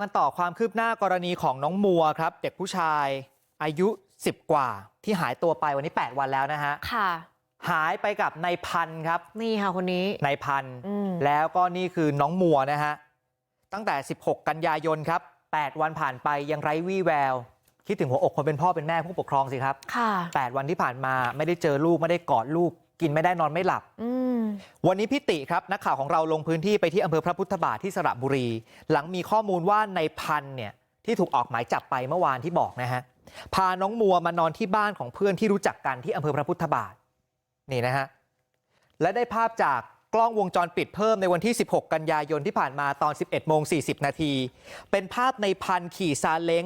มันต่อความคืบหน้ากรณีของน้องมัวครับเด็กผู้ชายอายุ10กว่าที่หายตัวไปวันนี้ 8 วันแล้วนะฮะค่ะหายไปกับนายพันธุ์ครับนี่ค่ะคนนี้นายพันธุ์อืมแล้วก็นี่คือน้องมัวนะฮะตั้งแต่ 16 กันยายนครับ 8 วันผ่านไปยังไร้วี่แวว คิดถึงหัวอกคนเป็นพ่อเป็นแม่ผู้ปกครองสิครับค่ะ8วันที่ผ่านมาไม่ได้เจอลูกไม่ได้กอดลูก กินไม่ได้นอนไม่หลับอืมวันนี้พี่ติครับนักข่าวของเราลงพื้นที่ไปที่อำเภอพระพุทธบาทที่สระบุรี หลังมีข้อมูลว่าในพันธุ์เนี่ยที่ถูกออกหมายจับไปเมื่อวานที่บอกนะฮะพาน้องมัวมานอนที่บ้านของเพื่อนที่รู้จักกันที่อำเภอพระพุทธบาทนี่นะฮะและได้ภาพจากกล้องวงจรปิดเพิ่มในวันที่ 16 กันยายนที่ผ่านมาตอน 11โมง40 นาที เป็นภาพในพันธุ์ขี่ซาเล้ง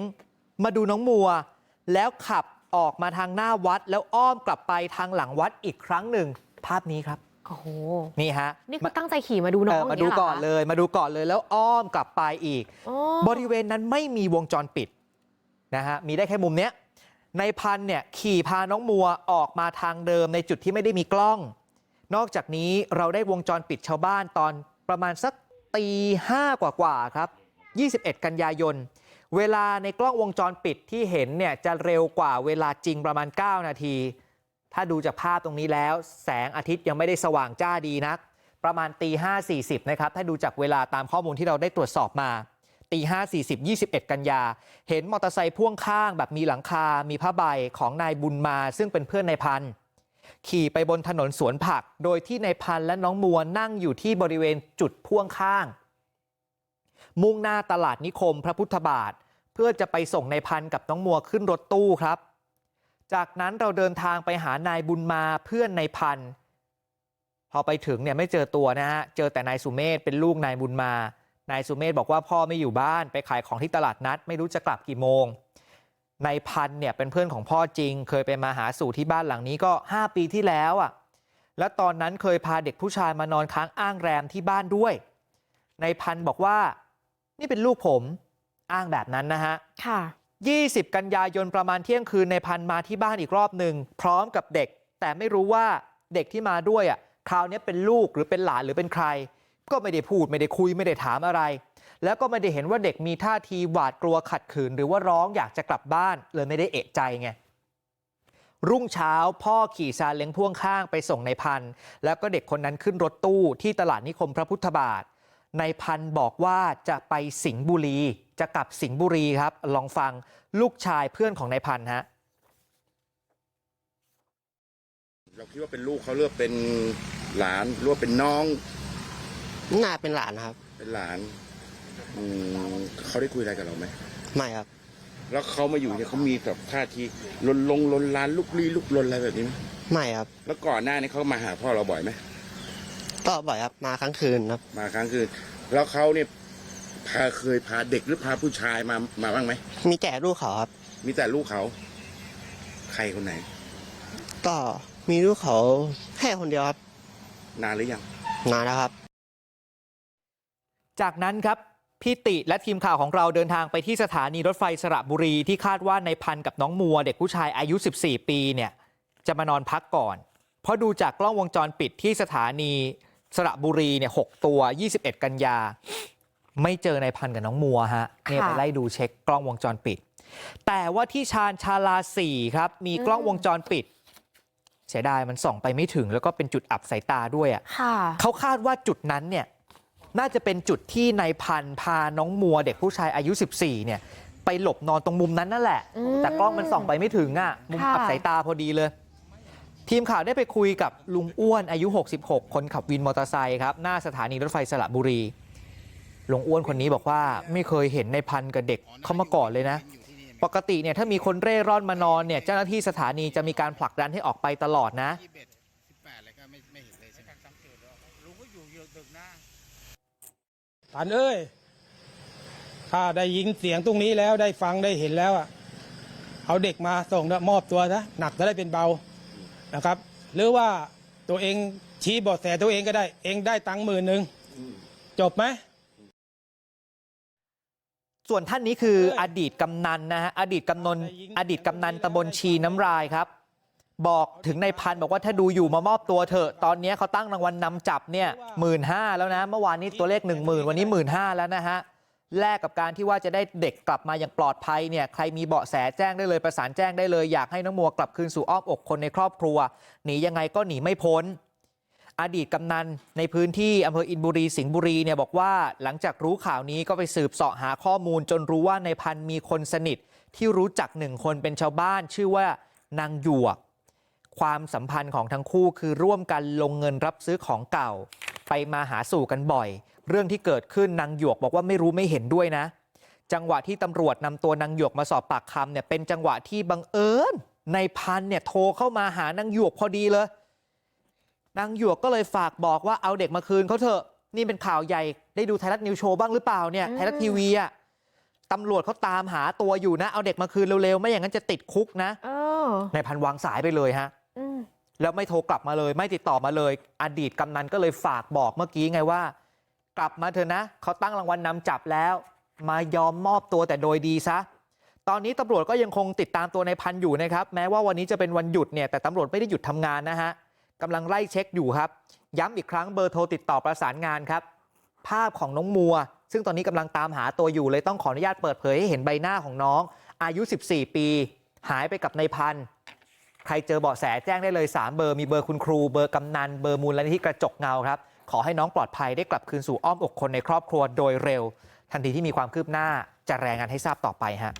มาดูน้องมัว แล้วขับ ออกมาทางหน้าวัดแล้วอ้อมกลับไปทางหลังวัดอีกครั้งหนึ่งภาพนี้ครับโอ้โหนี่ฮะนี่คือตั้งใจขี่มาดูน้เอองอมาดูย่งงี้หรก่อนคะเลย มาดูก่อนเลยแล้วอ้อมกลับไปอีกอ๋อบริเวณนั้นไม่มีวงจรปิดนะฮะมีได้แค่มุมเนี้ยในพันธุ์เนี่ยขี่พาน้องมัวออกมาทางเดิมในจุดที่ไม่ได้มีกล้อง นอกจากนี้เราได้วงจรปิดชาวบ้านตอนประมาณสักตีห้ากว่าๆครับ 21 กันยายน เวลาในกล้องวงจรปิดที่เห็นเนี่ยจะเร็วกว่าเวลาจริงประมาณ9นาทีถ้าดูจากภาพตรงนี้แล้วแสงอาทิตย์ยังไม่ได้สว่างจ้าดีนัก ประมาณตีห้าสี่สิบนะครับถ้าดูจากเวลาตามข้อมูลที่เราได้ตรวจสอบมาตีห้าสี่สิบยี่สิบเอ็ดกันยา เห็นมอเตอร์ไซค์พ่วงข้างแบบมีหลังคา มีผ้าใบของนายบุญมา ซึ่งเป็นเพื่อนนายพัน ขี่ไปบนถนนสวนผัก โดยที่นายพันและน้องมัวนั่งอยู่ที่บริเวณจุดพ่วงข้าง มุ่งหน้าตลาดนิคมพระพุทธบาท เพื่อจะไปส่งในพันธุ์กับน้องมัวขึ้นรถตู้ครับจากนั้นเราเดินทางไปหานายบุญมาเพื่อนในพันธุ์พอไปถึงเนี่ยไม่เจอตัวนะฮะเจอแต่นายสุเมธเป็นลูกนายบุญมานายสุเมธบอกว่าพ่อไม่อยู่บ้านไปขายของที่ตลาดนัด ไม่รู้จะกลับกี่โมงนายพันธุ์เนี่ยเป็นเพื่อนของพ่อจริง เคยไปมาหาสู่ที่บ้านหลังนี้ก็ 5 ปีที่แล้วอะแล้วตอนนั้นเคยพาเด็กผู้ชายมานอนค้างอ้างแรมที่บ้านด้วยนายพันธุ์บอกว่า นี่เป็นลูกผม อ้างแบบนั้นนะฮะค่ะ20กันยายนประมาณเที่ยงคืนในพันธุ์มาที่บ้านอีกรอบหนึ่งพร้อมกับเด็ก แต่ไม่รู้ว่าเด็กที่มาด้วยอะคราวนี้เป็นลูกหรือเป็นหลานหรือเป็นใคร ก็ไม่ได้พูดไม่ได้คุยไม่ได้ถามอะไร แล้วก็ไม่ได้เห็นว่าเด็กมีท่าทีหวาดกลัวขัดขืน หรือว่าร้องอยากจะกลับบ้านเลยไม่ได้เอะใจไงรุ่งเช้าพ่อขี่ซาเล้งพ่วงข้างไปส่งในพันธุ์แล้วก็เด็กคนนั้นขึ้นรถตู้ที่ตลาดนิคมพระพุทธบาทในพันธุ์บอกว่าจะไปสิงห์บุรี จะกลับสิงห์บุรีครับลองฟังลูกชายเพื่อนของนายพันธุ์ฮะเราคิดว่าเป็นลูกเขาเลือกเป็นหลานหรือว่าเป็นน้องน่าเป็นหลานครับ เป็นหลานอืมเขาได้คุยอะไรกับเราไหมไม่ครับ แล้วเขามาอยู่เนี่ยเขามีแบบท่าทีลนลงลนลานลุกลี้ลุกลนอะไรแบบนี้ไหมไม่ครับแล้วก่อนหน้านี้เขามาหาพ่อเราบ่อยไหมก็บ่อยครับมาครั้งคืนครับ มาครั้งคืนแล้วเขาเนี่ย พาเคยพาเด็กหรือพาผู้ชายมามาบ้างไหมมีแต่ลูกเขาครับ มีแต่ลูกเขา ใครคนไหน ก็มีลูกเขาแค่คนเดียวครับ นานหรือยัง นานแล้วครับ จากนั้นครับพี่ติและทีมข่าวของเราเดินทางไปที่สถานีรถไฟสระบุรีที่คาดว่าในพันธุ์กับน้องมัว เด็กผู้ชายอายุ 14 ปีเนี่ยจะมานอนพักก่อน เพราะดูจากกล้องวงจรปิดที่สถานีสระบุรีเนี่ยหกตัว 21 กันยา ไม่เจอในพันธุ์กับน้องมัวฮะเนี่ยค่ะไปไล่ดูเช็คกล้องวงจรปิด แต่ว่าที่ชาญชาลาสี่ครับ มีกล้องวงจรปิด เสียดายมันส่องไปไม่ถึง แล้วก็เป็นจุดอับสายตาด้วยอะค่ะเขาคาดว่าจุดนั้นเนี่ยน่าจะเป็นจุดที่นายพันธุ์พาน้องมัวเด็กผู้ชายอายุ 14 เนี่ย ไปหลบนอนตรงมุมนั้นนั่นแหละอืมแต่กล้องมันส่องไปไม่ถึงอะมุมค่ะอับสายตาพอดีเลย ทีมข่าวได้ไปคุยกับลุงอ้วนอายุ 66 คนขับวินมอเตอร์ไซค์ครับหน้าสถานีรถไฟสระบุรี ลุงอ้วนคนนี้บอกว่าไม่เคยเห็นในพันธุ์กับเด็กเข้ามาก่อนเลยนะ ปกติเนี่ยถ้ามีคนเร่ร่อนมานอนเนี่ยเจ้าหน้าที่สถานีจะมีการผลักดันให้ออกไปตลอดนะปันเอ้ยถ้าได้ยินเสียงตรงนี้แล้วได้ฟังได้เห็นแล้วอะเอาเด็กมาส่งนะมอบตัวนะหนักจะได้เป็นเบานะครับ หรือว่าตัวเองชี้บาะแสตัวเองก็ได้ เองได้ตังค์หมื่นหนึ่งจบไหม ส่วนท่านนี้คืออดีตกำนันนะฮะอดีตกำนันอดีตกำนันตำบลชีน้ำรายครับบอกถึงในพันธุ์บอกว่าถ้าดูอยู่มามอบตัวเถอะตอนนี้เขาตั้งรางวัลนนำจับเนี่ยหมื่นห้าแล้วนะเมื่อวานนี้ตัวเลขหนึ่งหมื่นวันนี้หมื่นห้าแล้วนะฮะแลกกับการที่ว่าจะได้เด็กกลับมาอย่างปลอดภัยเนี่ยใครมีเบาะแสแจ้งได้เลยประสานแจ้งได้เลยอยากให้น้องมัวกลับคืนสู่อ้อมอกคนในครอบครัวหนียังไงก็หนีไม่พ้น อดีตกำนันในพื้นที่อำเภออินบุรีสิงห์บุรีเนี่ยบอกว่าหลังจากรู้ข่าวนี้ก็ไปสืบเสาะหาข้อมูลจนรู้ว่าในพันมีคนสนิทที่รู้จักหนึ่งคนเป็นชาวบ้านชื่อว่านางหยวก ความสัมพันธ์ของทั้งคู่คือร่วมกันลงเงินรับซื้อของเก่า ไปมาหาสู่กันบ่อย เรื่องที่เกิดขึ้นนางหยวกบอกว่าไม่รู้ไม่เห็นด้วยนะ จังหวะที่ตำรวจนำตัวนางหยวกมาสอบปากคำเนี่ยเป็นจังหวะที่บังเอิญในพันเนี่ยโทรเข้ามาหานางหยวกพอดีเลย หยวกก็เลยฝากบอกว่าเอาเด็กมาคืนเขาเถอะนี่เป็นข่าวใหญ่ได้ดูไทยรัฐนิวโชว์บ้างหรือเปล่าเนี่ยอืมไทยรัฐทีวีอะตำรวจเขาตามหาตัวอยู่นะเอาเด็กมาคืนเร็วๆไม่อย่างนั้นจะติดคุกนะเออนายพันวางสายไปเลยฮะอืมแล้วไม่โทรกลับมาเลยไม่ติดต่อมาเลย อดีตกำนันก็เลยฝากบอกเมื่อกี้ไงว่า กลับมาเถอะนะเขาตั้งรางวัลนนำจับแล้ว มายอมมอบตัวแต่โดยดีซะตอนนี้ตำรวจก็ยังคงติดตามตัวในพันธุ์อยู่นะครับ แม้ว่าวันนี้จะเป็นวันหยุดเนี่ยแต่ตำรวจไม่ได้หยุดทำงานนะฮะ กำลังไล่เช็คอยู่ครับย้ำอีกครั้งเบอร์โทรติดต่อประสานงานครับภาพของน้องมัวซึ่งตอนนี้กำลังตามหาตัวอยู่เลยต้องขออนุญาตเปิดเผยให้เห็นใบหน้าของน้องอายุ14ปีหายไปกับในพันธุ์ใครเจอเบาะแสแจ้งได้เลย3เบอร์มีเบอร์คุณครูเบอร์กำนันเบอร์มูลนิธิกระจกเงาครับขอให้น้องปลอดภัยได้กลับคืนสู่อ้อมอกคนในครอบครัวโดยเร็ว ทันทีที่มีความคืบหน้าจะรายงานให้ทราบต่อไปฮะ